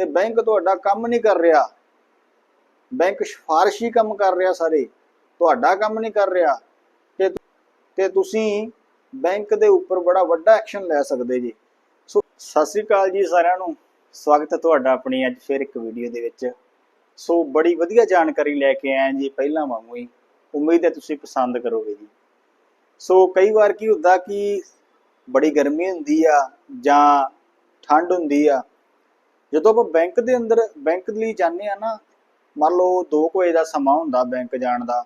ਤੇ ਬੈਂਕ ਤੁਹਾਡਾ ਕੰਮ ਨਹੀਂ ਕਰ ਰਿਹਾ। ਬੈਂਕ ਸਿਫਾਰਸ਼ੀ ਕੰਮ ਕਰ ਰਿਹਾ ਸਾਰੇ। ਤੁਹਾਡਾ ਕੰਮ ਨਹੀਂ ਕਰ ਰਿਹਾ। ਤੇ ਤੇ ਤੁਸੀਂ ਬੈਂਕ ਦੇ ਉੱਪਰ ਬੜਾ ਵੱਡਾ ਐਕਸ਼ਨ ਲੈ ਸਕਦੇ ਜੀ। ਸੋ, ਸਤਿ ਸ੍ਰੀ ਅਕਾਲ ਜੀ ਸਾਰਿਆਂ ਨੂੰ। ਸਵਾਗਤ ਹੈ ਤੁਹਾਡਾ ਆਪਣੀ ਅੱਜ ਫਿਰ ਇੱਕ ਵੀਡੀਓ ਦੇ ਵਿੱਚ। ਸੋ, ਬੜੀ ਵਧੀਆ ਜਾਣਕਾਰੀ ਲੈ ਕੇ ਆਏ ਜੀ ਪਹਿਲਾਂ ਵਾਂਗੂ ਹੀ। ਉਮੀਦ ਹੈ ਤੁਸੀਂ ਪਸੰਦ ਕਰੋਗੇ ਜੀ। ਸੋ, ਕਈ ਵਾਰ ਕੀ ਹੁੰਦਾ ਕਿ ਬੜੀ ਗਰਮੀ ਹੁੰਦੀ ਆ ਜਾਂ ਠੰਡ ਹੁੰਦੀ ਆ ਜਦੋਂ ਆਪਾਂ ਬੈਂਕ ਦੇ ਅੰਦਰ ਬੈਂਕ ਲਈ ਜਾਂਦੇ ਆ ਨਾ, ਮੰਨ ਲਓ 2 ਵਜੇ ਦਾ ਸਮਾਂ ਹੁੰਦਾ ਬੈਂਕ ਜਾਣ ਦਾ,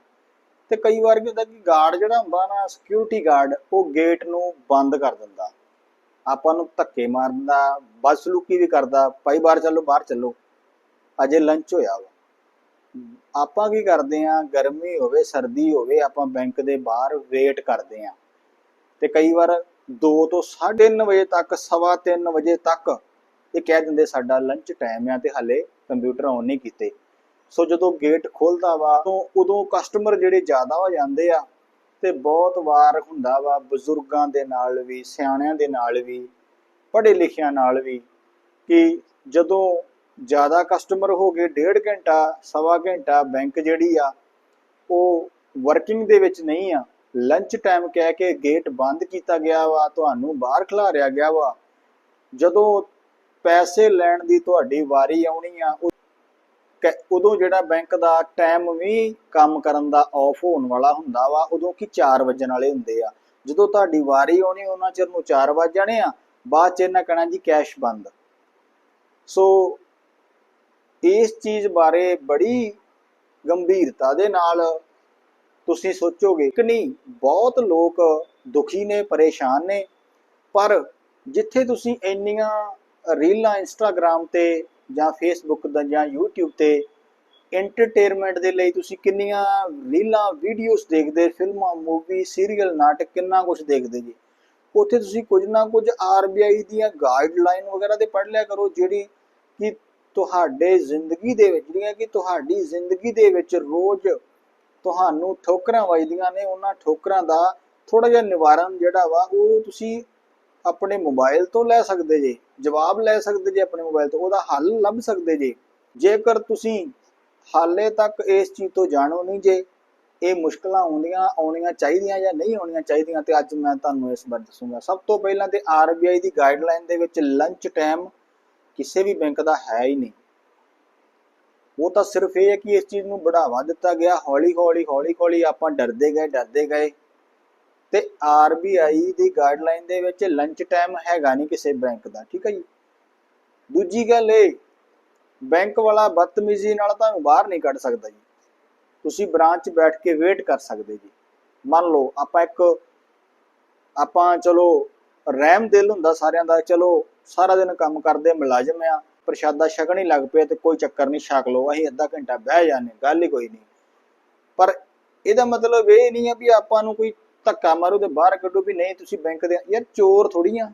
ਤੇ ਕਈ ਵਾਰ ਕੀ ਹੁੰਦਾ ਕਿ ਗਾਰਡ ਜਿਹੜਾ ਹੁੰਦਾ ਨਾ ਸਿਕਿਉਰਿਟੀ ਗਾਰਡ ਉਹ ਗੇਟ ਨੂੰ ਬੰਦ ਕਰ ਦਿੰਦਾ। ਆਪਾਂ ਨੂੰ ਧੱਕੇ ਮਾਰਦਾ ਬਦਸਲੂਕੀ ਵੀ ਕਰਦਾ, ਭਾਈ ਬਾਹਰ ਚੱਲੋ ਬਾਹਰ ਚੱਲੋ, ਅਜੇ ਲੰਚ ਹੋਇਆ ਵਾ। ਆਪਾਂ ਕੀ ਕਰਦੇ ਆ ਗਰਮੀ ਹੋਵੇ, ਸਰਦੀ ਹੋਵੇ, ਆਪਾਂ ਬੈਂਕ ਦੇ ਬਾਹਰ ਵੇਟ ਕਰਦੇ ਆ ਤੇ ਕਈ ਵਾਰ 2 ਤੋਂ 3:30 ਵਜੇ ਤੱਕ, ਸਵਾ 3 ਵਜੇ ਤੱਕ ਇਹ ਕਹਿ ਦਿੰਦੇ ਸਾਡਾ ਲੰਚ ਟਾਈਮ ਆ ਤੇ ਹਲੇ ਕੰਪਿਊਟਰ ਆਨ ਨਹੀਂ ਕੀਤੇ। ਸੋ ਜਦੋਂ ਗੇਟ ਖੁੱਲਦਾ ਵਾ ਤੋਂ ਉਦੋਂ ਕਸਟਮਰ ਜਿਹੜੇ ਜ਼ਿਆਦਾ ਹੋ ਜਾਂਦੇ ਆ ਤੇ ਬਹੁਤ ਵਾਰ ਹੁੰਦਾ ਵਾ ਬਜ਼ੁਰਗਾਂ ਦੇ ਨਾਲ ਵੀ, ਸਿਆਣਿਆਂ ਦੇ ਨਾਲ ਵੀ, ਪੜ੍ਹੇ ਲਿਖਿਆਂ ਨਾਲ ਵੀ ਕਿ ਜਦੋਂ ਜ਼ਿਆਦਾ ਕਸਟਮਰ ਹੋ ਗਏ, ਡੇਢ ਘੰਟਾ, ਸਵਾ ਘੰਟਾ ਬੈਂਕ ਜਿਹੜੀ ਆ, ਉਹ ਵਰਕਿੰਗ ਦੇ ਵਿੱਚ ਨਹੀਂ ਆ। ਲੰਚ ਟਾਈਮ ਕਹਿ ਕੇ ਗੇਟ ਬੰਦ ਕੀਤਾ ਗਿਆ ਵਾ, ਤੁਹਾਨੂੰ ਬਾਹਰ ਖਿਲਾਰਿਆ ਗਿਆ ਵਾ। ਜਦੋਂ ਪੈਸੇ ਲੈਣ ਦੀ ਤੁਹਾਡੀ ਵਾਰੀ ਆਉਣੀ ਆ ਉਦੋਂ ਜਿਹੜਾ ਬੈਂਕ ਦਾ ਟਾਈਮ ਵੀ ਕੰਮ ਕਰਨ ਦਾ ਆਫ ਹੋਣ ਵਾਲਾ ਹੁੰਦਾ ਵਾ, ਉਦੋਂ ਕੀ 4 ਵਜਣ ਵਾਲੇ ਹੁੰਦੇ ਆ। ਜਦੋਂ ਤੁਹਾਡੀ ਵਾਰੀ ਆਉਣੀ, ਉਹਨਾਂ ਚਿਰ ਨੂੰ 4 ਵਜ ਜਾਣੇ ਆ, ਬਾਅਦ ਚ ਇਹਨਾਂ ਕਹਿਣਾ ਜੀ ਕੈਸ਼ ਬੰਦ। ਸੋ ਇਸ ਚੀਜ਼ ਬਾਰੇ ਬੜੀ ਗੰਭੀਰਤਾ ਦੇ ਨਾਲ ਤੁਸੀਂ ਸੋਚੋਗੇ ਕਿ ਨਹੀਂ, ਬਹੁਤ ਲੋਕ ਦੁਖੀ ਨੇ, ਪਰੇਸ਼ਾਨ ਨੇ, ਪਰ ਜਿੱਥੇ ਤੁਸੀਂ ਇੰਨੀਆਂ ਰੀਲਾਂ ਇੰਸਟਾਗ੍ਰam ਤੇ ਜਾਂ ਫੇਸਬੁੱਕ ਦਾ ਜਾਂ YouTube ਤੇ ਐਂਟਰਟੇਨਮੈਂਟ ਦੇ ਲਈ ਤੁਸੀਂ ਕਿੰਨੀਆਂ ਰੀਲਾਂ ਵੀਡੀਓਜ਼ ਦੇਖਦੇ, ਫਿਲਮਾਂ ਮੂਵੀ ਸੀਰੀਅਲ ਨਾਟਕ ਕਿੰਨਾ ਕੁਝ ਦੇਖਦੇ ਜੀ? ਉੱਥੇ ਤੁਸੀਂ ਕੁਝ ਨਾ ਕੁਝ ਆਰਬੀਆਈ ਦੀਆਂ ਗਾਈਡਲਾਈਨ ਵਗੈਰਾ ਤੇ ਪੜ੍ਹ ਲਿਆ ਕਰੋ ਜਿਹੜੀ ਕਿ ਤੁਹਾਡੇ ਜ਼ਿੰਦਗੀ ਦੇ ਵਿੱਚ, ਜਿਹੜੀਆਂ ਕਿ ਤੁਹਾਡੀ ਜ਼ਿੰਦਗੀ ਦੇ ਵਿੱਚ ਰੋਜ਼ ਤੁਹਾਨੂੰ ਠੋਕਰਾਂ ਵੱਜਦੀਆਂ ਨੇ, ਉਹਨਾਂ ਠੋਕਰਾਂ ਦਾ ਥੋੜਾ ਜਿਹਾ ਨਿਵਾਰਨ ਜਿਹੜਾ ਵਾ, ਉਹ ਤੁਸੀਂ ਆਪਣੇ ਮੋਬਾਈਲ ਤੋਂ ਲੈ ਸਕਦੇ ਜੇ, ਜਵਾਬ ਲੈ ਸਕਦੇ ਜੇ ਆਪਣੇ ਮੋਬਾਈਲ ਤੋਂ, ਉਹਦਾ ਹੱਲ ਲੱਭ ਸਕਦੇ ਜੇ। ਜੇਕਰ ਤੁਸੀਂ ਹਾਲੇ ਤੱਕ ਇਸ ਚੀਜ਼ ਤੋਂ ਜਾਣੋ ਨਹੀਂ ਜੇ, ਇਹ ਮੁਸ਼ਕਲਾਂ ਆਉਂਦੀਆਂ, ਆਉਣੀਆਂ ਚਾਹੀਦੀਆਂ ਜਾਂ ਨਹੀਂ ਆਉਣੀਆਂ ਚਾਹੀਦੀਆਂ, ਤੇ ਅੱਜ ਮੈਂ ਤੁਹਾਨੂੰ ਇਸ ਬਾਰੇ ਦੱਸੂਗਾ। ਸਭ ਤੋਂ ਪਹਿਲਾਂ ਤੇ ਆਰਬੀਆਈ ਦੀ ਗਾਈਡਲਾਈਨ ਦੇ ਵਿੱਚ ਲੰਚ ਟਾਈਮ ਕਿਸੇ ਵੀ ਬੈਂਕ ਦਾ ਹੈ ਹੀ ਨਹੀਂ। ਉਹ ਤਾਂ ਸਿਰਫ ਇਹ ਹੈ ਕਿ ਇਸ ਚੀਜ਼ ਨੂੰ ਬੜਾਵਾ ਦਿੱਤਾ ਗਿਆ ਹੌਲੀ ਹੌਲੀ ਹੌਲੀ ਹੌਲੀ ਆਪਾਂ ਡਰਦੇ ਗਏ ਡਰਦੇ ਗਏ। ਤੇ ਆਰਬੀਆਈ ਦੀ ਗਾਈਡਲਾਈਨ ਦੇ ਵਿੱਚ ਲੰਚ ਟਾਈਮ ਹੈਗਾ ਨਹੀਂ ਕਿਸੇ ਬੈਂਕ ਦਾ, ਠੀਕ ਹੈ ਜੀ? ਦੂਜੀ ਗੱਲ ਇਹ ਬੈਂਕ ਵਾਲਾ ਬਦਤਮੀਜ਼ੀ ਨਾਲ ਤੁਹਾਨੂੰ ਬਾਹਰ ਨਹੀਂ ਕੱਢ ਸਕਦਾ ਜੀ। ਤੁਸੀਂ ਬ੍ਰਾਂਚ ਬੈਠ ਕੇ ਵੇਟ ਕਰ ਸਕਦੇ ਜੀ। ਮੰਨ ਲਓ, ਆਪਾਂ ਇੱਕ, ਆਪਾਂ ਚਲੋ ਰਹਿਮ ਦਿਲ ਹੁੰਦਾ ਸਾਰਿਆਂ ਦਾ, ਚਲੋ ਸਾਰਾ ਦਿਨ ਕੰਮ ਕਰਦੇ ਮੁਲਾਜ਼ਮ ਆ, ਪ੍ਰਸ਼ਾਦਾ ਛਕਣ ਹੀ ਲੱਗ ਪਏ ਤੇ ਕੋਈ ਚੱਕਰ ਨਹੀਂ, ਛਕ ਲਓ, ਅਸੀਂ ਅੱਧਾ ਘੰਟਾ ਬਹਿ ਜਾਂਦੇ ਗੱਲ ਹੀ ਕੋਈ ਨਹੀਂ। ਪਰ ਇਹਦਾ ਮਤਲਬ ਇਹ ਨਹੀਂ ਆ ਵੀ ਆਪਾਂ ਨੂੰ ਕੋਈ ਧੱਕਾ ਮਾਰੋ ਤੇ ਬਾਹਰ ਕੱਢੋ ਵੀ ਨਹੀਂ ਤੁਸੀਂ ਬੈਂਕ ਦੇ ਯਾਰ ਚੋਰ ਥੋੜੀਆਂ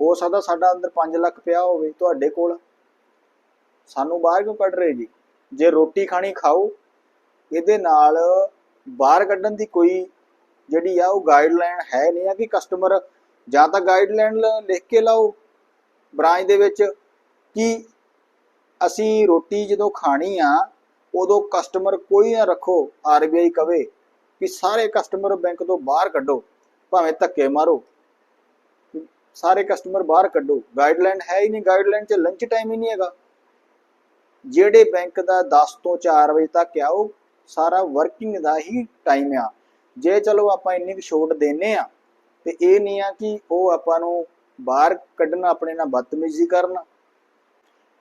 ਹੋ ਸਕਦਾ ਸਾਡਾ ਅੰਦਰ 5 ਲੱਖ ਪਿਆ ਹੋਵੇ ਤੁਹਾਡੇ ਕੋਲ। ਸਾਨੂੰ ਬਾਹਰ ਕਿਉਂ ਕੱਢ ਰਹੇ ਜੀ? ਜੇ ਰੋਟੀ ਖਾਣੀ ਖਾਓ, ਇਹਦੇ ਨਾਲ ਬਾਹਰ ਕੱਢਣ ਦੀ ਕੋਈ ਜਿਹੜੀ ਆ ਉਹ ਗਾਈਡਲਾਈਨ ਹੈ ਨਹੀਂ ਆ ਕਿ ਕਸਟਮਰ ਜਾਂ ਤਾਂ ਗਾਈਡਲਾਈਨ ਲਿਖ ਕੇ ਲਾਓ ਬ੍ਰਾਂਚ ਦੇ ਵਿੱਚ ਕਿ ਅਸੀਂ ਰੋਟੀ ਜਦੋਂ ਖਾਣੀ ਆ, ਉਦੋਂ ਕਸਟਮਰ ਕੋਈ ਨਾ ਰੱਖੋ ਆਰਬੀਆਈ ਕਵੇ। ਕਿ ਸਾਰੇ ਕਸਟਮਰ ਬੈਂਕ ਤੋਂ ਬਾਹਰ ਕੱਢੋ, ਭਾਵੇਂ ਧੱਕੇ ਮਾਰੋ। ਸਾਰੇ ਕਸਟਮਰ ਬਾਹਰ ਕੱਢੋ। ਗਾਈਡਲਾਈਨ ਹੈ ਹੀ ਨਹੀਂ ਗਾਈਡਲਾਈਨ 'ਚ ਲੰਚ ਟਾਈਮ ਹੀ ਨਹੀਂ ਹੈਗਾ। ਜਿਹੜੇ ਬੈਂਕ ਦਾ 10 ਤੋਂ 4 ਵਜੇ ਤੱਕ ਆ, ਉਹ ਸਾਰਾ ਵਰਕਿੰਗ ਦਾ ਹੀ ਟਾਈਮ ਆ। ਜੇ ਚਲੋ ਆਪਾਂ ਇੰਨੀ ਕੁ ਛੋਟ ਦੇਨੇ ਆ, ਤੇ ਇਹ ਨਹੀਂ ਆ ਕਿ ਉਹ ਆਪਾਂ ਨੂੰ ਬਾਹਰ ਕੱਢਣਾ, ਆਪਣੇ ਨਾਲ ਬਦਤਮੀਜ਼ੀ ਕਰਨ।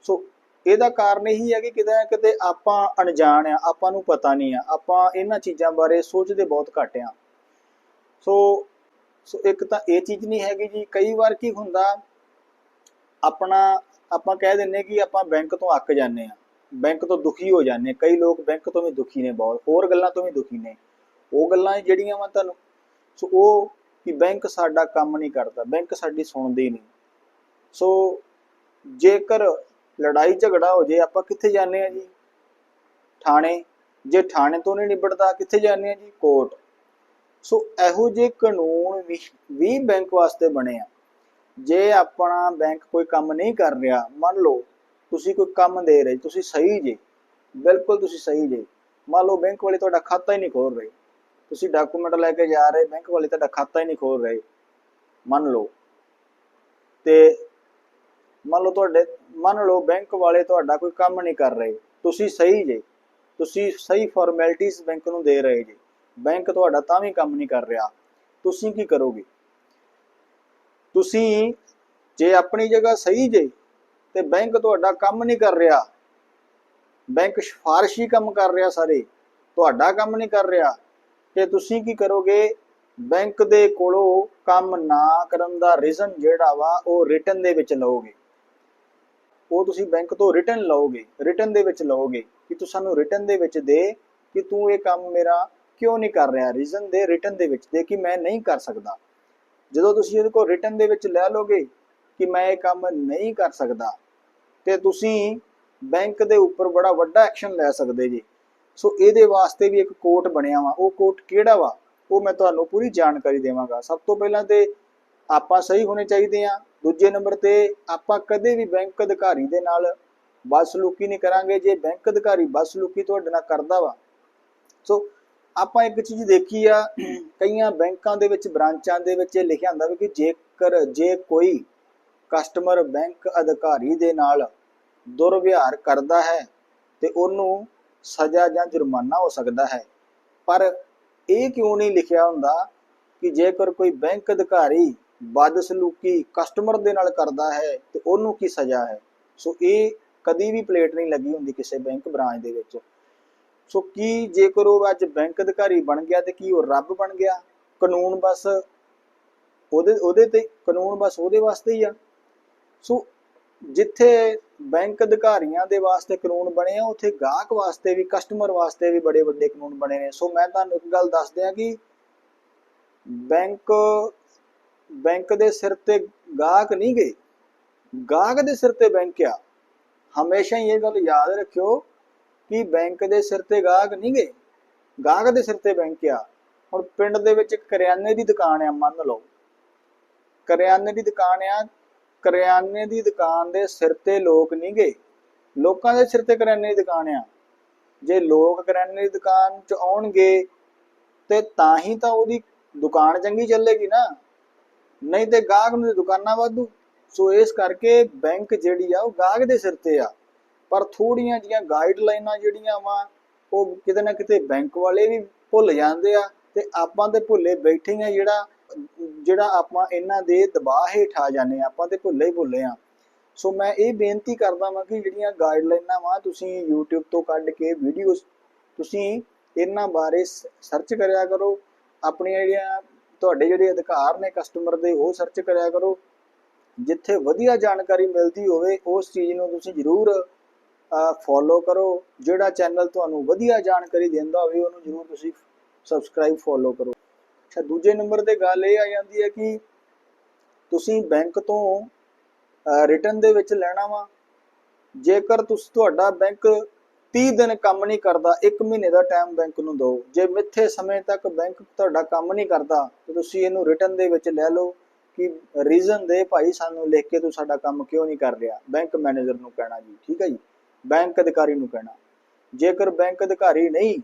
ਸੋ ਇਹਦਾ ਕਾਰਨ ਇਹੀ ਹੈ ਕਿ ਕਿਤੇ ਨਾ ਕਿਤੇ ਆਪਾਂ ਅਣਜਾਣ ਆ, ਆਪਾਂ ਨੂੰ ਪਤਾ ਨਹੀਂ ਆ, ਆਪਾਂ ਇਹਨਾਂ ਚੀਜ਼ਾਂ ਬਾਰੇ ਸੋਚਦੇ ਬਹੁਤ ਘੱਟ ਆ। ਸੋ ਸੋ ਇੱਕ ਤਾਂ ਇਹ ਚੀਜ਼ ਨਹੀਂ ਹੈਗੀ ਜੀ, ਕਈ ਵਾਰ ਕੀ ਹੁੰਦਾ, ਆਪਣਾ, ਆਪਾਂ ਕਹਿ ਦਿੰਨੇ ਕਿ ਆਪਾਂ ਬੈਂਕ ਤੋਂ ਅੱਕ ਜਾਂਦੇ ਆ, ਬੈਂਕ ਤੋਂ ਦੁਖੀ ਹੋ ਜਾਂਦੇ ਕਈ ਲੋਕ ਬੈਂਕ ਤੋਂ ਵੀ ਦੁਖੀ ਨੇ ਬਹੁਤ, ਹੋਰ ਗੱਲਾਂ ਤੋਂ ਵੀ ਦੁਖੀ ਨੇ, ਉਹ ਗੱਲਾਂ ਜਿਹੜੀਆਂ ਵਾ ਤੁਹਾਨੂੰ। ਸੋ ਉਹ ਕਿ ਬੈਂਕ ਸਾਡਾ ਕੰਮ ਨਹੀਂ ਕਰਦਾ, ਬੈਂਕ ਸਾਡੀ ਸੁਣਦੀ ਨਹੀਂ। ਸੋ ਜੇਕਰ ਲੜਾਈ ਝਗੜਾ ਹੋ ਜੇ, ਆਪਾਂ ਕਿੱਥੇ ਜਾਂਦੇ ਆ ਜੀ? ਥਾਣੇ, ਜੇ ਥਾਣੇ ਤੋਂ ਨਹੀਂ ਨਿਬੜਦਾ, ਕਿੱਥੇ ਜਾਂਦੇ ਆ ਜੀ? ਕੋਰਟ। ਸੋ ਇਹੋ ਜਿਹੇ ਕਾਨੂੰਨ ਵੀ ਬੈਂਕ ਵਾਸਤੇ ਬਣੇ ਆ। ਜੇ ਆਪਣਾ ਬੈਂਕ ਕੋਈ ਕੰਮ ਨਹੀਂ ਕਰ ਰਿਹਾ, ਮੰਨ ਲਓ ਤੁਸੀਂ ਕੋਈ ਕੰਮ ਦੇ ਰਹੇ, ਤੁਸੀਂ ਸਹੀ ਜੇ, ਬਿਲਕੁਲ ਤੁਸੀਂ ਸਹੀ ਜੇ, ਮੰਨ ਲਓ ਬੈਂਕ ਵਾਲੇ ਤੁਹਾਡਾ ਖਾਤਾ ਹੀ ਨਹੀਂ ਖੋਲ ਰਹੇ, ਤੁਸੀਂ ਡਾਕੂਮੈਂਟ ਲੈ ਕੇ ਜਾ ਰਹੇ, ਬੈਂਕ ਵਾਲੇ ਤੁਹਾਡਾ ਖਾਤਾ ਹੀ ਨਹੀਂ ਖੋਲ ਰਹੇ, ਮੰਨ ਲਓ। ਤੇ ਮੰਨ ਲਓ ਤੁਹਾਡੇ, ਮੰਨ ਲਓ ਬੈਂਕ ਵਾਲੇ ਤੁਹਾਡਾ ਕੋਈ ਕੰਮ ਨਹੀਂ ਕਰ ਰਹੇ, ਤੁਸੀਂ ਸਹੀ ਜੇ, ਤੁਸੀਂ ਸਹੀ ਫਾਰਮੈਲਿਟੀਆਂ ਬੈਂਕ ਨੂੰ ਦੇ ਰਹੇ ਜੇ, ਬੈਂਕ ਤੁਹਾਡਾ ਤਾਂ ਵੀ ਕੰਮ ਨਹੀਂ ਕਰ ਰਿਹਾ, ਤੁਸੀਂ ਕੀ ਕਰੋਗੇ? ਤੁਸੀਂ ਜੇ ਆਪਣੀ ਜਗ੍ਹਾ ਸਹੀ ਜੇ, ਤੇ ਬੈਂਕ ਤੁਹਾਡਾ ਕੰਮ ਨਹੀਂ ਕਰ ਰਿਹਾ, ਬੈਂਕ ਸਿਫਾਰਸ਼ੀ ਕੰਮ ਕਰ ਰਿਹਾ ਸਾਰੇ, ਤੁਹਾਡਾ ਕੰਮ ਨਹੀਂ ਕਰ ਰਿਹਾ, ਤੇ ਤੁਸੀਂ ਕੀ ਕਰੋਗੇ? ਬੈਂਕ ਦੇ ਕੋਲੋਂ ਕੰਮ ਨਾ ਕਰਨ ਦਾ ਰੀਜ਼ਨ ਜਿਹੜਾ ਵਾ ਉਹ ਰਿਟਰਨ ਦੇ ਵਿੱਚ ਲਓਗੇ। ਉਹ ਤੁਸੀਂ ਬੈਂਕ ਤੋਂ ਰਿਟਰਨ ਲਓਗੇ, ਰਿਟਰਨ ਦੇ ਵਿੱਚ ਲਓਗੇ ਕਿ ਤੂੰ ਸਾਨੂੰ ਰਿਟਰਨ ਦੇ ਵਿੱਚ ਦੇ ਕਿ ਤੂੰ ਇਹ ਕੰਮ ਮੇਰਾ ਕਿਉਂ ਨਹੀਂ ਕਰ ਰਿਹਾ? ਰੀਜ਼ਨ ਦੇ ਰਿਟਰਨ ਦੇ ਵਿੱਚ ਦੇ ਕਿ ਮੈਂ ਨਹੀਂ ਕਰ ਸਕਦਾ। ਜਦੋਂ ਤੁਸੀਂ ਇਹਦੇ ਕੋਲ ਰਿਟਰਨ ਦੇ ਵਿੱਚ ਲੈ ਲੋਗੇ ਕਿ ਮੈਂ ਇਹ ਕੰਮ ਨਹੀਂ ਕਰ ਸਕਦਾ, ਤੇ ਤੁਸੀਂ ਬੈਂਕ ਦੇ ਉੱਪਰ ਬੜਾ ਵੱਡਾ ਐਕਸ਼ਨ ਲੈ ਸਕਦੇ ਜੀ। ਸੋ ਇਹਦੇ ਵਾਸਤੇ ਵੀ ਇੱਕ ਕੋਟ ਬਣਿਆ ਵਾ। ਉਹ ਕੋਟ ਕਿਹੜਾ ਵਾ? ਉਹ ਮੈਂ ਤੁਹਾਨੂੰ ਪੂਰੀ ਜਾਣਕਾਰੀ ਦੇਵਾਂਗਾ। ਸਭ ਤੋਂ ਪਹਿਲਾਂ ਤੇ ਆਪਾਂ ਸਹੀ ਹੋਣੇ ਚਾਹੀਦੇ ਆ। ਦੂਜੇ ਨੰਬਰ ਤੇ ਆਪਾਂ ਕਦੇ ਵੀ ਬੈਂਕ ਅਧਿਕਾਰੀ ਦੇ ਨਾਲ ਬਦਸਲੂਕੀ ਨਹੀਂ ਕਰਾਂਗੇ। ਜੇ ਬੈਂਕ ਅਧਿਕਾਰੀ ਬਦਸਲੂਕੀ ਤੁਹਾਡੇ ਨਾਲ ਕਰਦਾ ਵਾ। ਸੋ ਆਪਾਂ ਇੱਕ ਚੀਜ਼ ਦੇਖੀ ਆ, ਕਈਆਂ ਬੈਂਕਾਂ ਦੇ ਵਿੱਚ, ਬ੍ਰਾਂਚਾਂ ਦੇ ਵਿੱਚ ਇਹ ਲਿਖਿਆ ਹੁੰਦਾ ਵੀ ਕਿ ਜੇਕਰ, ਜੇ ਕੋਈ ਕਸਟਮਰ ਬੈਂਕ ਅਧਿਕਾਰੀ ਦੇ ਨਾਲ ਦੁਰਵਿਹਾਰ ਕਰਦਾ ਹੈ, ਤੇ ਉਹਨੂੰ ਸਜ਼ਾ ਜਾਂ ਜੁਰਮਾਨਾ ਹੋ ਸਕਦਾ ਹੈ। ਪਰ ਇਹ ਕਿਉਂ ਨਹੀਂ ਲਿਖਿਆ ਹੁੰਦਾ ਕਿ ਜੇਕਰ ਕੋਈ ਬੈਂਕ ਅਧਿਕਾਰੀ ਬਦਸਲੂਕੀ ਕਸਟਮਰ ਦੇ ਨਾਲ ਕਰਦਾ ਹੈ ਤੇ ਉਹਨੂੰ ਕੀ ਸਜ਼ਾ ਹੈ? ਸੋ ਇਹ ਕਦੀ ਵੀ ਪਲੇਟ ਨਹੀਂ ਲੱਗੀ ਹੁੰਦੀ ਕਿਸੇ ਬੈਂਕ ਬ੍ਰਾਂਚ ਦੇ ਵਿੱਚ। ਸੋ ਕੀ ਜੇਕਰ ਉਹ ਅੱਜ ਬੈਂਕ ਅਧਿਕਾਰੀ ਬਣ ਗਿਆ ਤੇ ਕੀ ਉਹ ਰੱਬ ਬਣ ਗਿਆ? ਕਾਨੂੰਨ ਬਸ ਉਹਦੇ ਉਹਦੇ ਤੇ, ਕਾਨੂੰਨ ਬਸ ਉਹਦੇ ਵਾਸਤੇ ਹੀ ਆ। ਸੋ ਜਿੱਥੇ ਬੈਂਕ ਅਧਿਕਾਰੀਆਂ ਦੇ ਵਾਸਤੇ ਕਾਨੂੰਨ ਬਣੇ ਆ, ਉੱਥੇ ਗਾਹਕ ਵਾਸਤੇ ਵੀ ਕਸਟਮਰ ਵਾਸਤੇ ਵੀ ਬੜੇ ਵੱਡੇ ਕਾਨੂੰਨ ਬਣੇ ਨੇ। ਸੋ ਮੈਂ ਤੁਹਾਨੂੰ ਇੱਕ ਗੱਲ ਦੱਸ ਦਿਆਂ ਕਿ ਬੈਂਕ ਬੈਂਕ ਦੇ ਸਿਰ ਤੇ ਗਾਹਕ ਨਹੀਂ ਗਏ। ਗਾਹਕ ਦੇ ਸਿਰ ਤੇ ਬੈਂਕ ਆ। ਹਮੇਸ਼ਾ ਹੀ ਇਹ ਗੱਲ ਯਾਦ ਰੱਖਿਓ ਕਿ ਬੈਂਕ ਦੇ ਸਿਰ ਤੇ ਗਾਹਕ ਨਹੀਂ ਗਏ। ਗਾਹਕ ਦੇ ਸਿਰ ਤੇ ਬੈਂਕ ਆ। ਹੁਣ ਪਿੰਡ ਦੇ ਵਿੱਚ ਕਰਿਆਨੇ ਦੀ ਦੁਕਾਨ ਆ, ਮੰਨ ਲਓ। ਕਰਿਆਨੇ ਦੀ ਦੁਕਾਨ ਆ। ਕਰਿਆਨੇ ਦੀ ਦੁਕਾਨ ਦੇ ਸਿਰ ਤੇ ਲੋਕ ਨਹੀਂ ਗਏ। ਲੋਕਾਂ ਦੇ ਸਿਰ ਤੇ ਕਰਿਆਨੇ ਦੀ ਦੁਕਾਨ ਆ। ਜੇ ਲੋਕ ਕਰਿਆਨੇ ਦੀ ਦੁਕਾਨ 'ਚ ਆਉਣਗੇ ਤੇ ਤਾਂ ਹੀ ਤਾਂ ਉਹਦੀ ਦੁਕਾਨ ਚੰਗੀ ਚੱਲੇਗੀ ਨਾ। ਨਹੀਂ ਤੇ ਗਾਹਕ ਨੂੰ ਦੁਕਾਨਾਂ ਵਾਧੂ। ਸੋ ਇਸ ਕਰਕੇ ਬੈਂਕ ਜਿਹੜੀ ਆ, ਉਹ ਗਾਹਕ ਦੇ ਸਿਰ ਤੇ ਆ। ਪਰ ਥੋੜੀਆਂ ਜੀਆਂ ਗਾਈਡਲਾਈਨਾਂ ਜਿਹੜੀਆਂ ਵਾ, ਉਹ ਕਿਤੇ ਨਾ ਕਿਤੇ ਬੈਂਕ ਵਾਲੇ ਵੀ ਭੁੱਲ ਜਾਂਦੇ ਆ ਤੇ ਆਪਾਂ ਤੇ ਭੁੱਲੇ ਬੈਠੇ ਆ ਜਿਹੜਾ ਜਿਹੜਾ ਆਪਾਂ ਇਹਨਾਂ ਦੇ ਦਬਾਅ ਹੇਠ ਆ ਜਾਂਦੇ ਆ। ਆਪਾਂ ਤੇ ਭੁੱਲੇ ਹੀ ਭੁੱਲੇ ਆ। ਸੋ ਮੈਂ ਇਹ ਬੇਨਤੀ ਕਰਦਾ ਵਾਂ ਕਿ ਜਿਹੜੀਆਂ ਗਾਈਡਲਾਈਨਾਂ ਵਾ, ਤੁਸੀਂ YouTube ਤੋਂ ਕੱਢ ਕੇ ਵੀਡੀਓਜ਼ ਤੁਸੀਂ ਇਹਨਾਂ ਬਾਰੇ ਸਰਚ ਕਰਿਆ ਕਰੋ। ਆਪਣੀਆਂ ਜਿਹੜੀਆਂ ਤੁਹਾਡੇ ਜਿਹੜੇ ਅਧਿਕਾਰ ਨੇ ਕਸਟਮਰ ਦੇ, ਉਹ ਸਰਚ ਕਰਿਆ ਕਰੋ। ਜਿੱਥੇ ਵਧੀਆ ਜਾਣਕਾਰੀ ਮਿਲਦੀ ਹੋਵੇ, ਉਸ ਚੀਜ਼ ਨੂੰ ਤੁਸੀਂ ਜ਼ਰੂਰ ਫੋਲੋ ਕਰੋ। ਜਿਹੜਾ ਚੈਨਲ ਤੁਹਾਨੂੰ ਵਧੀਆ ਜਾਣਕਾਰੀ ਦਿੰਦਾ ਹੋਵੇ, ਉਹਨੂੰ ਜ਼ਰੂਰ ਤੁਸੀਂ ਸਬਸਕ੍ਰਾਈਬ ਫੋਲੋ ਕਰੋ। ਅੱਛਾ, ਦੂਜੇ ਨੰਬਰ ਤੇ ਗੱਲ ਇਹ ਆ ਜਾਂਦੀ ਹੈ ਕਿ ਤੁਸੀਂ ਬੈਂਕ ਤੋਂ ਰਿਟਰਨ ਦੇ ਵਿੱਚ ਲੈਣਾ ਵਾ। ਜੇਕਰ ਤੁਸੀਂ, ਤੁਹਾਡਾ ਬੈਂਕ 30 ਦਿਨ ਕੰਮ ਨਹੀਂ ਕਰਦਾ 1 ਮਹੀਨੇ ਦਾ ਟਾਈਮ ਬੈਂਕ ਨੂੰ ਦਿਓ। ਜੇ ਮਿੱਥੇ ਸਮੇਂ ਤੱਕ ਬੈਂਕ ਤੁਹਾਡਾ ਕੰਮ ਨਹੀਂ ਕਰਦਾ, ਤੇ ਤੁਸੀਂ ਇਹਨੂੰ ਰਿਟਰਨ ਦੇ ਵਿੱਚ ਲੈ ਲਓ ਕਿ ਰੀਜ਼ਨ ਦੇ ਭਾਈ ਸਾਨੂੰ ਲਿਖ ਕੇ ਤੂੰ ਸਾਡਾ ਕੰਮ ਕਿਉਂ ਨਹੀਂ ਕਰ ਰਿਹਾ। ਬੈਂਕ ਮੈਨੇਜਰ ਨੂੰ ਕਹਿਣਾ ਜੀ, ਠੀਕ ਹੈ ਜੀ? ਬੈਂਕ ਅਧਿਕਾਰੀ ਨੂੰ ਕਹਿਣਾ। ਜੇਕਰ ਬੈਂਕ ਅਧਿਕਾਰੀ ਨਹੀਂ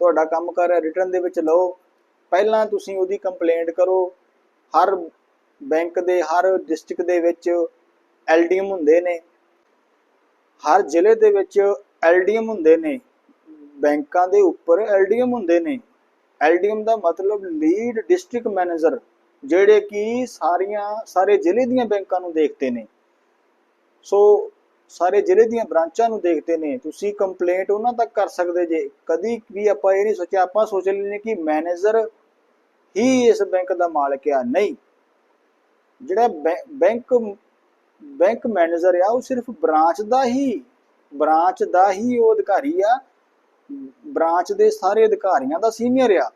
ਤੁਹਾਡਾ ਕੰਮ ਕਰ ਰਿਹਾ ਰਿਟਰਨ ਦੇ ਵਿੱਚ ਲਓ। ਪਹਿਲਾਂ ਤੁਸੀਂ ਉਹਦੀ ਕੰਪਲੇਂਟ ਕਰੋ। ਹਰ ਬੈਂਕ ਦੇ, ਹਰ ਡਿਸਟ੍ਰਿਕਟ ਦੇ ਵਿੱਚ ਐਲਡੀਐਮ ਹੁੰਦੇ ਨੇ। ਹਰ ਜ਼ਿਲ੍ਹੇ ਦੇ ਵਿੱਚ ਐਲਡੀਐਮ ਹੁੰਦੇ ਨੇ, ਬੈਂਕਾਂ ਦੇ ਉੱਪਰ ਐਲਡੀਐਮ ਹੁੰਦੇ ਨੇ। ਐਲਡੀਐਮ ਦਾ ਮਤਲਬ ਲੀਡ ਡਿਸਟ੍ਰਿਕਟ ਮੈਨੇਜਰ, ਜਿਹੜੇ ਕਿ ਸਾਰੀਆਂ, ਸਾਰੇ ਜ਼ਿਲ੍ਹੇ ਦੀਆਂ ਬੈਂਕਾਂ ਨੂੰ ਦੇਖਦੇ ਨੇ। ਸੋ ਸਾਰੇ ਜ਼ਿਲ੍ਹੇ ਦੀਆਂ ਬ੍ਰਾਂਚਾਂ ਨੂੰ ਦੇਖਦੇ ਨੇ। ਤੁਸੀਂ ਕੰਪਲੇਂਟ ਉਹਨਾਂ ਤੱਕ ਕਰ ਸਕਦੇ ਜੇ। ਕਦੀ ਵੀ ਆਪਾਂ ਇਹ ਨਹੀਂ ਸੋਚਿਆ, ਆਪਾਂ ਸੋਚ ਲੈਨੇ ਕਿ ਮੈਨੇਜਰ ਹੀ ਇਸ ਬੈਂਕ ਦਾ ਮਾਲਕ ਆ। ਨਹੀਂ। ਜਿਹੜਾ ਬੈਂਕ ਬੈਂਕ ਮੈਨੇਜਰ ਆ, ਉਹ ਸਿਰਫ ਬ੍ਰਾਂਚ ਦਾ ਹੀ ਬ੍ਰਾਂਚ ਦਾ ਹੀ ਉਹ ਅਧਿਕਾਰੀ ਆ। ਬ੍ਰਾਂਚ ਦੇ ਸਾਰੇ ਅਧਿਕਾਰੀਆਂ ਦਾ ਸੀਨੀਅਰ ਆ।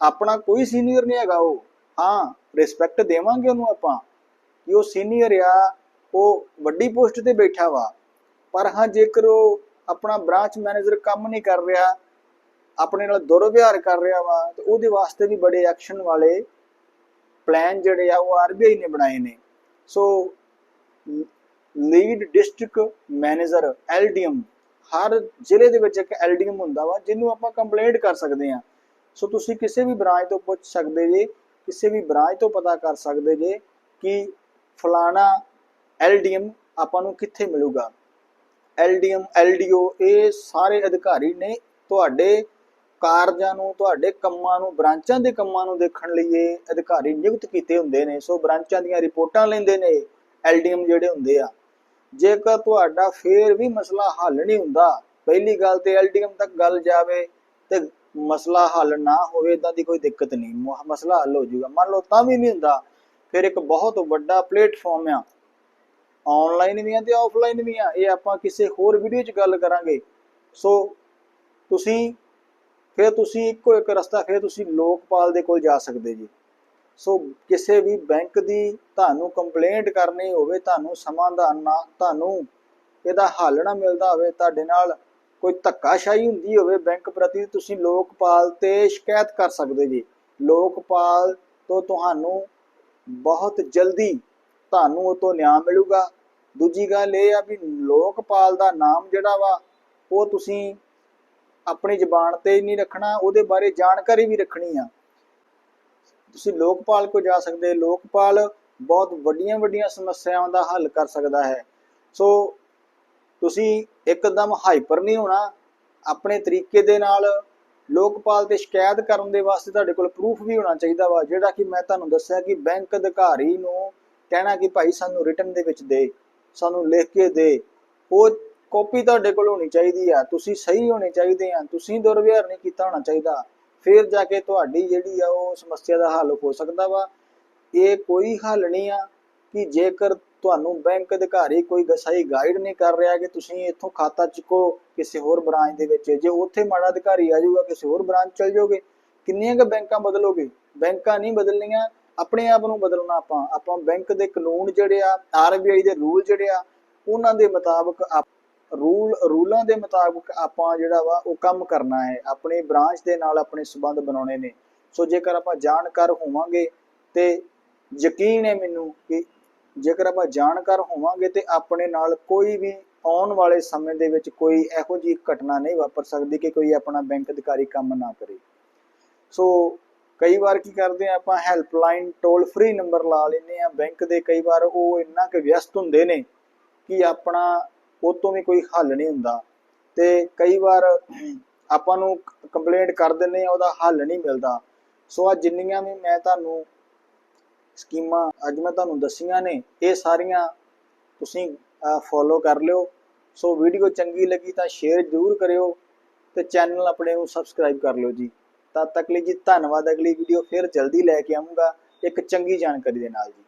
ਆਪਣਾ ਕੋਈ ਸੀਨੀਅਰ ਨਹੀਂ ਹੈਗਾ ਉਹ। ਹਾਂ ਰਿਸਪੈਕਟ ਦੇਵਾਂਗੇ ਉਹਨੂੰ ਆਪਾਂ ਕਿ ਉਹ ਸੀਨੀਅਰ ਆ, ਉਹ ਵੱਡੀ ਪੋਸਟ ਤੇ ਬੈਠਾ ਵਾ। ਪਰ ਹਾਂ, ਜੇਕਰ ਉਹ ਆਪਣਾ ਬ੍ਰਾਂਚ ਮੈਨੇਜਰ ਕੰਮ ਨਹੀਂ ਕਰ ਰਿਹਾ, ਆਪਣੇ ਨਾਲ ਦੁਰਵਿਹਾਰ ਕਰ ਰਿਹਾ ਵਾ, ਤੇ ਉਹਦੇ ਵਾਸਤੇ ਵੀ ਬੜੇ ਐਕਸ਼ਨ ਵਾਲੇ ਪਲਾਨ ਜਿਹੜੇ ਆ, ਉਹ ਆਰਬੀਆਈ ਨੇ ਬਣਾਏ ਨੇ। So lead district manager, LDM. ਹਰ ਜ਼ਿਲ੍ਹੇ ਦੇ ਵਿੱਚ ਇੱਕ ਐਲਡੀਐਮ ਹੁੰਦਾ ਵਾ, ਜਿਹਨੂੰ ਆਪਾਂ ਕੰਪਲੇਂਟ ਕਰ ਸਕਦੇ ਹਾਂ। ਸੋ ਤੁਸੀਂ ਕਿਸੇ ਵੀ ਬ੍ਰਾਂਚ ਤੋਂ ਪੁੱਛ ਸਕਦੇ ਜੇ, ਕਿਸੇ ਵੀ ਬ੍ਰਾਂਚ ਤੋਂ ਪਤਾ ਕਰ ਸਕਦੇ ਜੇ ਕਿ ਫਲਾਣਾ ਐਲਡੀਐਮ ਆਪਾਂ ਨੂੰ ਕਿੱਥੇ ਮਿਲੂਗਾ। ਐਲਡੀਐਮ, ਐਲਡੀਓ, ਇਹ ਸਾਰੇ ਅਧਿਕਾਰੀ ਨੇ ਤੁਹਾਡੇ ਕਾਰਜਾਂ ਨੂੰ, ਤੁਹਾਡੇ ਕੰਮਾਂ ਨੂੰ, ਬ੍ਰਾਂਚਾਂ ਦੇ ਕੰਮਾਂ ਨੂੰ ਦੇਖਣ ਲਈ ਇਹ ਅਧਿਕਾਰੀ ਨਿਯੁਕਤ ਕੀਤੇ ਹੁੰਦੇ ਨੇ। ਸੋ ਬ੍ਰਾਂਚਾਂ ਦੀਆਂ ਰਿਪੋਰਟਾਂ ਲੈਂਦੇ ਨੇ ਐਲਡੀਐਮ ਜਿਹੜੇ ਹੁੰਦੇ ਆ। ਜੇਕਰ ਤੁਹਾਡਾ ਫੇਰ ਵੀ ਮਸਲਾ ਹੱਲ ਨਹੀਂ ਹੁੰਦਾ, ਪਹਿਲੀ ਗੱਲ ਤੇ ਐਲਡੀਐਮ ਤੱਕ ਗੱਲ ਜਾਵੇ ਤੇ ਮਸਲਾ ਹੱਲ ਨਾ ਹੋਵੇ ਇਦਾਂ ਦੀ ਕੋਈ ਦਿੱਕਤ ਨਹੀਂ। ਮਸਲਾ ਹੱਲ ਹੋ ਜਾਊਗਾ। ਮੰਨ ਲਓ ਤਾਂ ਵੀ ਨਹੀਂ ਹੁੰਦਾ, ਫਿਰ ਇੱਕ ਬਹੁਤ ਵੱਡਾ ਪਲੇਟਫਾਰਮ ਆ। ਆਨਲਾਈਨ ਵੀ ਆ ਤੇ ਆਫਲਾਈਨ ਵੀ ਆ। ਇਹ ਆਪਾਂ ਕਿਸੇ ਹੋਰ ਵੀਡੀਓ 'ਚ ਗੱਲ ਕਰਾਂਗੇ। ਸੋ ਤੁਸੀਂ, ਫਿਰ ਤੁਸੀਂ ਇੱਕੋ ਇੱਕ ਰਸਤਾ, ਫਿਰ ਤੁਸੀਂ ਲੋਕਪਾਲ ਦੇ ਕੋਲ ਜਾ ਸਕਦੇ ਜੀ। ਸੋ ਕਿਸੇ ਵੀ ਬੈਂਕ ਦੀ ਤੁਹਾਨੂੰ ਕੰਪਲੇਂਟ ਕਰਨੀ ਹੋਵੇ, ਤੁਹਾਨੂੰ ਸਮਾਧਾਨ ਨਾ, ਤੁਹਾਨੂੰ ਇਹਦਾ ਹੱਲ ਨਾ ਮਿਲਦਾ ਹੋਵੇ, ਤੁਹਾਡੇ ਨਾਲ ਕੋਈ ਧੱਕਾਸ਼ਾਹੀ ਹੁੰਦੀ ਹੋਵੇ ਬੈਂਕ ਪ੍ਰਤੀ, ਤੁਸੀਂ ਲੋਕਪਾਲ ਤੇ ਸ਼ਿਕਾਇਤ ਕਰ ਸਕਦੇ ਜੀ। ਲੋਕਪਾਲ ਤੋਂ ਤੁਹਾਨੂੰ ਬਹੁਤ ਜਲਦੀ ਤੁਹਾਨੂੰ ਉਹ ਤੋਂ ਨਿਆਂ ਮਿਲੂਗਾ। ਦੂਜੀ ਗੱਲ ਇਹ ਆ ਵੀ ਲੋਕਪਾਲ ਦਾ ਨਾਮ ਜਿਹੜਾ ਵਾ, ਉਹ ਤੁਸੀਂ ਆਪਣੀ ਜ਼ੁਬਾਨ ਤੇ ਨਹੀਂ ਰੱਖਣਾ, ਉਹਦੇ ਬਾਰੇ ਜਾਣਕਾਰੀ ਵੀ ਰੱਖਣੀ ਆ। ਤੁਸੀਂ ਲੋਕਪਾਲ ਕੋ ਜਾ ਸਕਦੇ, ਲੋਕਪਾਲ ਬਹੁਤ ਵੱਡੀਆਂ ਵੱਡੀਆਂ ਸਮੱਸਿਆਵਾਂ ਦਾ ਹੱਲ ਕਰ ਸਕਦਾ ਹੈ। ਸੋ ਤੁਸੀਂ ਇੱਕਦਮ ਹਾਈਪਰ ਨਹੀਂ ਹੋਣਾ, ਆਪਣੇ ਤਰੀਕੇ ਦੇ ਨਾਲ ਲੋਕਪਾਲ ਤੇ ਸ਼ਿਕਾਇਤ ਕਰਨ ਦੇ ਵਾਸਤੇ ਤੁਹਾਡੇ ਕੋਲ ਪ੍ਰੂਫ ਵੀ ਹੋਣਾ ਚਾਹੀਦਾ ਵਾ, ਜਿਹੜਾ ਕਿ ਮੈਂ ਤੁਹਾਨੂੰ ਦੱਸਿਆ ਕਿ ਬੈਂਕ ਅਧਿਕਾਰੀ ਨੂੰ ਕਹਿਣਾ ਕਿ ਭਾਈ ਸਾਨੂੰ ਰਿਟਰਨ ਦੇ ਵਿੱਚ ਦੇ, ਸਾਨੂੰ ਲਿਖ ਕੇ ਦੇ। ਉਹ ਕਾਪੀ ਤੁਹਾਡੇ ਕੋਲ ਹੋਣੀ ਚਾਹੀਦੀ ਆ, ਤੁਸੀਂ ਸਹੀ ਹੋਣੇ ਚਾਹੀਦੇ ਆ, ਤੁਸੀਂ ਦੁਰਵਿਹਾਰ ਨਹੀਂ ਕੀਤਾ ਹੋਣਾ ਚਾਹੀਦਾ। ਫਿਰ ਜਾ ਕੇ ਤੁਹਾਡੀ ਜਿਹੜੀ ਆ ਉਹ ਸਮੱਸਿਆ ਦਾ ਹੱਲ ਹੋ ਸਕਦਾ ਵਾ। ਇਹ ਕੋਈ ਹੱਲ ਨਹੀਂ ਆ ਕਿ ਜੇਕਰ ਤੁਹਾਨੂੰ ਬੈਂਕ ਅਧਿਕਾਰੀ ਕੋਈ ਸਹੀ ਗਾਈਡ ਨਹੀਂ ਕਰ ਰਿਹਾ ਕਿ ਤੁਸੀਂ ਇੱਥੋਂ ਖਾਤਾ ਚੁੱਕੋ ਕਿਸੇ ਹੋਰ ਬ੍ਰਾਂਚ ਦੇ ਵਿੱਚ, ਜੇ ਉੱਥੇ ਮਾੜਾ ਅਧਿਕਾਰੀ ਆ ਜਾਊਗਾ, ਕਿਸੇ ਹੋਰ ਬ੍ਰਾਂਚ ਚਲ ਜਾਓਗੇ, ਕਿੰਨੀਆਂ ਕੁ ਬੈਂਕਾਂ ਬਦਲੋਗੇ? ਬੈਂਕਾਂ ਨਹੀਂ ਬਦਲਣੀਆਂ, ਆਪਣੇ ਆਪ ਨੂੰ ਬਦਲਣਾ ਆਪਾਂ। ਆਪਾਂ ਬੈਂਕ ਦੇ ਕਾਨੂੰਨ ਜਿਹੜੇ ਆ ਆਰਬੀਆਈ ਦੇ ਰੂਲ ਜਿਹੜੇ ਆ, ਉਹਨਾਂ ਦੇ ਮੁਤਾਬਕ ਰੂਲ, ਰੂਲਾਂ ਦੇ ਮੁਤਾਬਕ ਆਪਾਂ ਜਿਹੜਾ ਵਾ ਉਹ ਕੰਮ ਕਰਨਾ ਹੈ, ਆਪਣੇ ਬ੍ਰਾਂਚ ਦੇ ਨਾਲ ਆਪਣੇ ਸਬੰਧ ਬਣਾਉਣੇ ਨੇ। ਸੋ ਜੇਕਰ ਆਪਾਂ ਜਾਣਕਾਰ ਹੋਵਾਂਗੇ ਤੇ ਯਕੀਨ ਹੈ ਮੈਨੂੰ ਕਿ ਜੇਕਰ ਆਪਾਂ ਜਾਣਕਾਰ ਹੋਵਾਂਗੇ ਤੇ ਆਪਣੇ ਨਾਲ ਕੋਈ ਵੀ ਆਉਣ ਵਾਲੇ ਸਮੇਂ ਦੇ ਵਿੱਚ ਕੋਈ ਇਹੋ ਜਿਹੀ ਘਟਨਾ ਨਹੀਂ ਵਾਪਰ ਸਕਦੀ ਕਿ ਕੋਈ ਆਪਣਾ ਬੈਂਕ ਅਧਿਕਾਰੀ ਕੰਮ ਨਾ ਕਰੇ। ਸੋ ਕਈ ਵਾਰ ਕੀ ਕਰਦੇ ਆ ਆਪਾਂ, ਹੈਲਪਲਾਈਨ ਟੋਲ ਫ੍ਰੀ ਨੰਬਰ ਲਾ ਲੈਂਦੇ ਆ ਬੈਂਕ ਦੇ ਕਈ ਵਾਰ ਉਹ ਇੰਨਾ ਕਿ ਵਿਅਸਤ ਹੁੰਦੇ ਨੇ ਕਿ ਆਪਣਾ ਉਹ ਤੋਂ ਵੀ ਕੋਈ ਹੱਲ ਨਹੀਂ ਹੁੰਦਾ। ਤੇ ਕਈ ਵਾਰ ਆਪਾਂ ਨੂੰ ਕੰਪਲੇਂਟ ਕਰ ਦਿੰਦੇ ਆ ਉਹਦਾ ਹੱਲ ਨਹੀਂ ਮਿਲਦਾ। ਸੋ ਆ ਜਿੰਨੀਆਂ ਵੀ ਮੈਂ ਤੁਹਾਨੂੰ ਸਕੀਮਾਂ, ਅੱਜ ਮੈਂ ਤੁਹਾਨੂੰ ਦੱਸੀਆਂ ਨੇ, ਇਹ ਸਾਰੀਆਂ ਤੁਸੀਂ ਫੋਲੋ ਕਰ ਲਿਓ। ਸੋ ਵੀਡੀਓ ਚੰਗੀ ਲੱਗੀ ਤਾਂ ਸ਼ੇਅਰ ਜ਼ਰੂਰ ਕਰਿਓ ਤੇ ਚੈਨਲ ਆਪਣੇ ਨੂੰ ਸਬਸਕ੍ਰਾਈਬ ਕਰ ਲਿਓ ਜੀ। ਤਦ ਤੱਕ ਲਈ ਜੀ ਧੰਨਵਾਦ। ਅਗਲੀ ਵੀਡੀਓ ਫਿਰ ਜਲਦੀ ਲੈ ਕੇ ਆਉਂਗਾ ਇੱਕ ਚੰਗੀ ਜਾਣਕਾਰੀ ਦੇ ਨਾਲ ਜੀ।